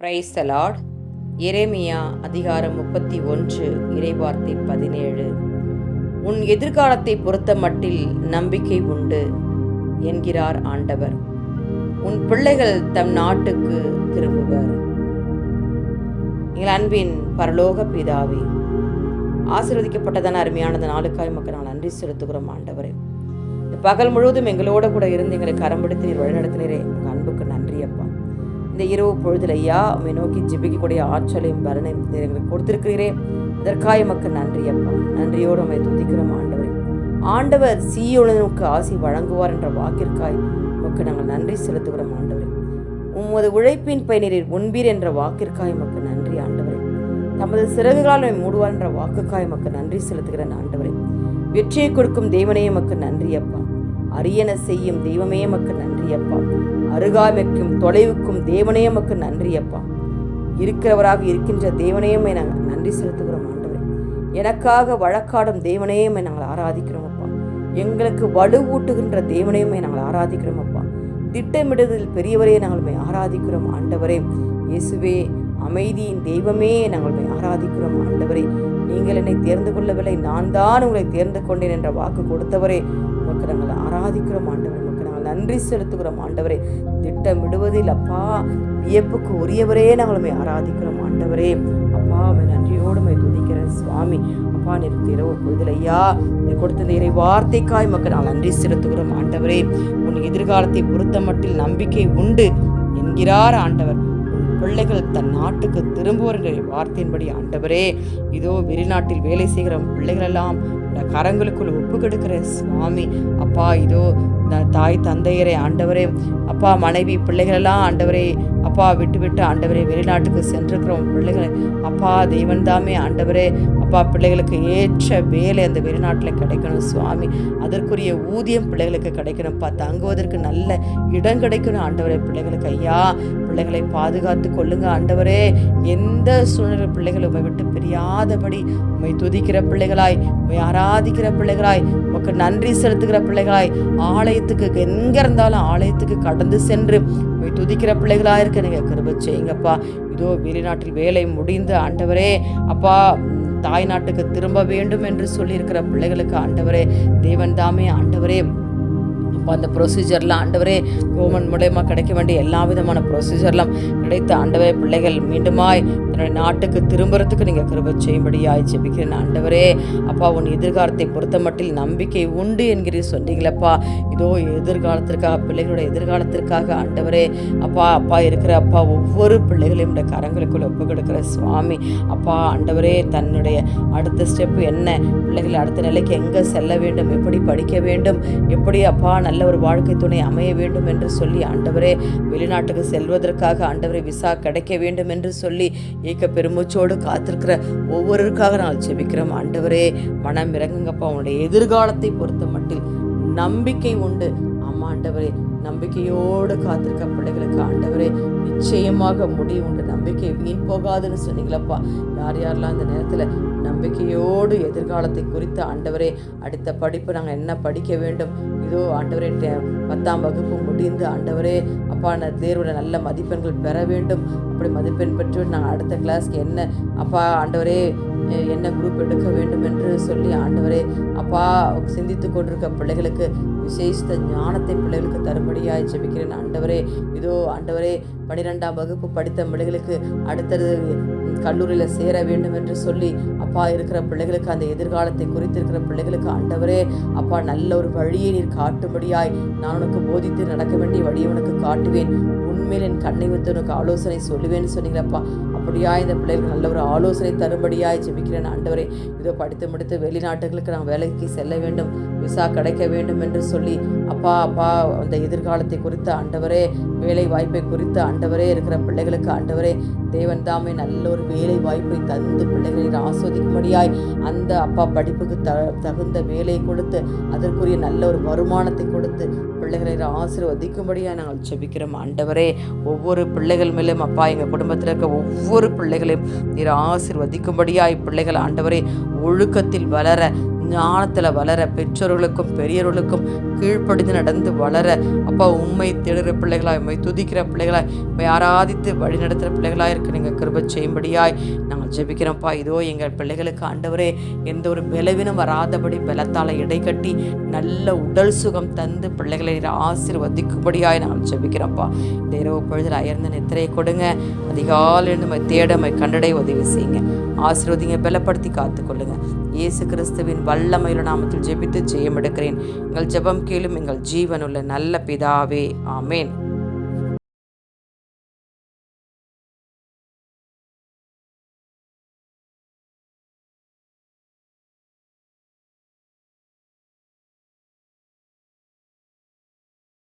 Price Lord எரேமியா அதிகாரம் முப்பத்தி ஒன்று இறைவார்த்தை பதினேழு. உன் எதிர்காலத்தை பொறுத்த மட்டில் நம்பிக்கை உண்டு என்கிறார் ஆண்டவர். உன் பிள்ளைகள் தம் நாட்டுக்கு திரும்புவர். எங்கள் அன்பின் பரலோக பிதாவே ஆசீர்வதிக்கப்பட்டதான அருமையானது நாளுக்காய் மக்கள் நான் நன்றி செலுத்துகிறோம் ஆண்டவரே. பகல் முழுவதும் எங்களோட கூட இருந்து எங்களை கரம் நீர் வழிநடத்தினரே. உங்கள் அன்புக்கு நன்றி அப்பா. இந்த இரவு பொழுதில் ஐயா உண்மை நோக்கி ஜிபிக்கக்கூடிய ஆற்றலையும் பலனையும் நீர் எங்களுக்கு கொடுத்திருக்கிறீரே. அதற்காக எமக்கு நன்றி அப்பா. நன்றியோடு உண்மை துதிக்கிறோம் ஆண்டவரே. ஆண்டவர் சீயோனுக்கு ஆசி வழங்குவார் என்ற வாக்கிற்காய் உமக்கு நாங்கள் நன்றி செலுத்துகிறோம் ஆண்டவரே. உமது உழைப்பின் பயனரில் உண்பீர் என்ற வாக்கிற்காய் எமக்கு நன்றி ஆண்டவரே. தமது சிறகுகளால் மூடுவார் என்ற வாக்குக்காய் எமக்கு நன்றி செலுத்துகிறேன் ஆண்டவரே. வெற்றியை கொடுக்கும் தெய்வனே எமக்கு நன்றி அப்பா. அரியன செய்யும் தெய்வமே எமக்கு நன்றி அப்பா. அருகாமைக்கும் தொலைவுக்கும் தேவனே எமக்கு நன்றி அப்பா. இருக்கிறவராக இருக்கின்ற தேவனையுமே நாங்கள் நன்றி செலுத்துகிறோம் ஆண்டவரே. எனக்காக வழக்காடும் தேவனையுமே நாங்கள் ஆராதிக்கிறோம் அப்பா. எங்களுக்கு வலுவூட்டுகின்ற தேவனையுமே நாங்கள் ஆராதிக்கிறோம் அப்பா. திட்டமிடுதல் பெரியவரே நாங்கள் ஆராதிக்கிறோம் ஆண்டவரே. இயேசுவே அமைதியின் தெய்வமே நாங்கள் ஆராதிக்கிறோம் ஆண்டவரே. நீங்கள் என்னை தேர்ந்து கொள்ளவில்லை நான் தான் உங்களை தேர்ந்து கொண்டேன் என்ற வாக்கு கொடுத்தவரே. உமக்கு நாங்கள் ஆராதிக்கிறோம் ஆண்டவரே. நன்றி செலுத்துகிறோம் ஆண்டவரே. திட்டமிடுவதில் அப்பா வியப்புக்கு உரியவரே நாங்களுமே ஆராதிக்கிறோம் ஆண்டவரே. அப்பா உம்மை நன்றியோடு துதிக்கிறேன் சுவாமி. அப்பா நிறுத்தி இரவு பொழுதில் ஐயா நீ கொடுத்த இந்த இறை வார்த்தைக்காய் மக்கள் நான் நன்றி செலுத்துகிறோம் ஆண்டவரே. உன் எதிர்காலத்தை பொறுத்த மட்டில் நம்பிக்கை உண்டு என்கிறார் ஆண்டவர். பிள்ளைகள் தன் நாட்டுக்கு திரும்புவர் என்ற வார்த்தையின்படி ஆண்டவரே இதோ வெளிநாட்டில் வேலை செய்கிற பிள்ளைகளெல்லாம் கரங்களுக்குள் ஒப்பு கெடுக்கிற சுவாமி. அப்பா இதோ தாய் தந்தையரே ஆண்டவரே அப்பா மனைவி பிள்ளைகளெல்லாம் ஆண்டவரே அப்பா விட்டு விட்டு ஆண்டவரே வெளிநாட்டுக்கு சென்றிருக்கிறோம் பிள்ளைகளை அப்பா தெய்வன் தாமே ஆண்டவரே அப்பா பிள்ளைகளுக்கு ஏற்ற வேலை அந்த வெளிநாட்டில் கிடைக்கணும் சுவாமி. அதற்குரிய ஊதியம் பிள்ளைகளுக்கு கிடைக்கணும்ப்பா தங்குவதற்கு நல்ல இடம் கிடைக்கணும். ஆண்டவரே பிள்ளைகளுக்கு ஐயா பிள்ளைகளை பாதுகாத்து கொள்ளுங்க. ஆண்டவரே எந்த சூழ்நிலை பிள்ளைகளை உண்மை விட்டு பிரியாதபடி உண்மை துதிக்கிற பிள்ளைகளாய் உண்மை ஆராதிக்கிற பிள்ளைகளாய் உமக்கு நன்றி செலுத்துகிற பிள்ளைகளாய் ஆலயத்துக்கு எங்கே இருந்தாலும் ஆலயத்துக்கு கடந்து சென்று உண்மை துதிக்கிற பிள்ளைகளாக இருக்க நீங்கள் கிருபை செய்யுங்கப்பா. இதோ வெளிநாட்டில் வேலை முடிந்து ஆண்டவரே அப்பா தாய் நாட்டுக்கு திரும்ப வேண்டும் என்று சொல்லியிருக்கிற பிள்ளைகளுக்கு ஆண்டவரே தேவன் தாமே ஆண்டவரே அப்போ அந்த ப்ரொசீஜர்லாம் ஆண்டவரே கவர்மெண்ட் மூலயமா கிடைக்க வேண்டிய எல்லா விதமான ப்ரொசீஜர்லாம் கிடைத்த ஆண்டவரே பிள்ளைகள் மீண்டுமாய் தன்னுடைய நாட்டுக்கு திரும்புறதுக்கு நீங்கள் கிருப செய்யும்படியாய் ஜெபிக்கிறேன் ஆண்டவரே. அப்பா உன் எதிர்காலத்தை பொறுத்த மட்டில் நம்பிக்கை உண்டு என்கிறீ சொன்னீங்களப்பா. இதோ எதிர்காலத்திற்காக பிள்ளைகளோட எதிர்காலத்திற்காக ஆண்டவரே. அப்பா அப்பா இருக்கிற அப்பா ஒவ்வொரு பிள்ளைகளையும் இந்த கரங்களுக்குள் ஒப்பு கொடுக்கிற சுவாமி. அப்பா ஆண்டவரே தன்னுடைய அடுத்த ஸ்டெப் என்ன? பிள்ளைகள் அடுத்த நிலைக்கு எங்கே செல்ல வேண்டும்? எப்படி படிக்க வேண்டும்? எப்படி அப்பா நல்ல ஒரு வாழ்க்கை துணை அமைய வேண்டும் என்று சொல்லி ஆண்டவரே வெளிநாட்டுக்கு செல்வதற்காக ஆண்டவரை விசா கிடைக்க வேண்டும் என்று சொல்லி ஏக்க பெருமூச்சோடு காத்திருக்கிற ஒவ்வொருவருக்காக நாங்கள் செபிக்கிறோம் ஆண்டவரே மனம் இறங்குங்கப்பா. உன்னுடைய எதிர்காலத்தை பொறுத்த மட்டில் நம்பிக்கை உண்டு. ஆமா ஆண்டவரே நம்பிக்கையோடு காத்திருக்க பிள்ளைகளுக்கு ஆண்டவரே நிச்சயமாக முடியும் உண்டு. நம்பிக்கை வீண் போகாதுன்னு சொன்னீங்களப்பா. யார் யாரெல்லாம் இந்த நேரத்தில் நம்பிக்கையோடு எதிர்காலத்தை குறித்து ஆண்டவரே அடுத்த படிப்பு நாங்கள் என்ன படிக்க வேண்டும்? இதோ ஆண்டவரே டே- பத்தாம் வகுப்பு முடிந்து ஆண்டவரே அப்பா நான் தேர்வில் நல்ல மதிப்பெண்கள் பெற வேண்டும். அப்படி மதிப்பெண் பெற்று நாங்கள் அடுத்த கிளாஸ்க்கு என்ன? அப்பா ஆண்டவரே என்ன குரூப் எடுக்க வேண்டும் என்று சொல்லி ஆண்டவரே அப்பா சிந்தித்து கொண்டிருக்க பிள்ளைகளுக்கு விசேஷித்த ஞானத்தை பிள்ளைகளுக்கு தரும்படியாய் ஜெபிக்கிறேன். ஆண்டவரே இதோ ஆண்டவரே பன்னிரெண்டாம் வகுப்பு படித்த பிள்ளைகளுக்கு அடுத்தது கல்லூரியில் சேர வேண்டும் என்று சொல்லி அப்பா இருக்கிற பிள்ளைகளுக்கு அந்த எதிர்காலத்தை குறித்து இருக்கிற பிள்ளைகளுக்கு ஆண்டவரே அப்பா நல்ல ஒரு வழியை நீர் காட்டும்படியாய் நான் உனக்கு போதித்து நடக்க வேண்டிய வழியை உனக்கு காட்டுவேன். உண்மையில் என் கண்ணை வைத்து உனக்கு ஆலோசனை சொல்லுவேன்னு சொன்னீங்களப்பா. அப்படியா இந்த பிள்ளைகளுக்கு நல்ல ஒரு ஆலோசனை தரும்படியாய் ஜெபிக்கிறேன் ஆண்டவரே. இதோ படித்து முடித்து வெளிநாட்டுகளுக்கு நான் வேலைக்கு செல்ல வேண்டும். விசா கிடைக்க வேண்டும் என்று சொல்லி அப்பா அப்பா அந்த எதிர்காலத்தை குறித்து ஆண்டவரே வேலை வாய்ப்பை குறித்து ஆண்டவரே இருக்கிற பிள்ளைகளுக்கு ஆண்டவரே தேவன் தாமே நல்ல ஒரு வேலை வாய்ப்பை தந்து பிள்ளைகளை ஆஸ்வதிக்கும்படியாய் அந்த அப்பா படிப்புக்கு த தகுந்த வேலையை கொடுத்து அதற்குரிய நல்ல ஒரு வருமானத்தை கொடுத்து பிள்ளைகளை ஆசீர்வதிக்கும்படியாக நாங்கள் செபிக்கிறோம் ஆண்டவரே ஒவ்வொரு பிள்ளைகள் மேலும் அப்பா எங்கள் குடும்பத்தில் இருக்க ஒவ்வொரு பிள்ளைகளையும் நீர் ஆசீர்வதிக்கும்படியாய் பிள்ளைகள் ஆண்டவரே ஒழுக்கத்தில் வளர ஞானத்தில் வளர பெற்றோர்களுக்கும் பெரியவர்களுக்கும் கீழ்ப்படிந்து நடந்து வளர அப்பா உண்மை தேடுகிற பிள்ளைகளாய் உண்மை துதிக்கிற பிள்ளைகளாய் உண்மை ஆராதித்து வழி நடத்துகிற பிள்ளைகளாக இருக்க நீங்கள் கிருப செய்யும்படியாய் நாங்கள் ஜெபிக்கிறோம்ப்பா. இதோ எங்கள் பிள்ளைகளுக்கு ஆண்டவரே எந்த ஒரு பலவீனம் வராதபடி பலத்தால் இடை கட்டி நல்ல உடல் சுகம் தந்து பிள்ளைகளை ஆசீர்வதிக்கும்படியாய் நாங்கள் ஜெபிக்கிறோம்ப்பா. இந்த இரவு பொழுதில் அயர்ந்த நித்திரையை கொடுங்க. அதிகாலையில் நம்ம தேடமை கண்டடை உதவி செய்யுங்க. ஆசீர்வதிங்க பலப்படுத்தி காத்துக்கொள்ளுங்க. இயேசு கிறிஸ்துவின் வல்லமையுள்ள நாமத்தில் ஜெபித்து ஜெயம் எடுக்கிறேன் எங்கள் ஜெபம் கேளும் எங்கள் ஜீவனுள்ள நல்ல பிதாவே. ஆமேன்.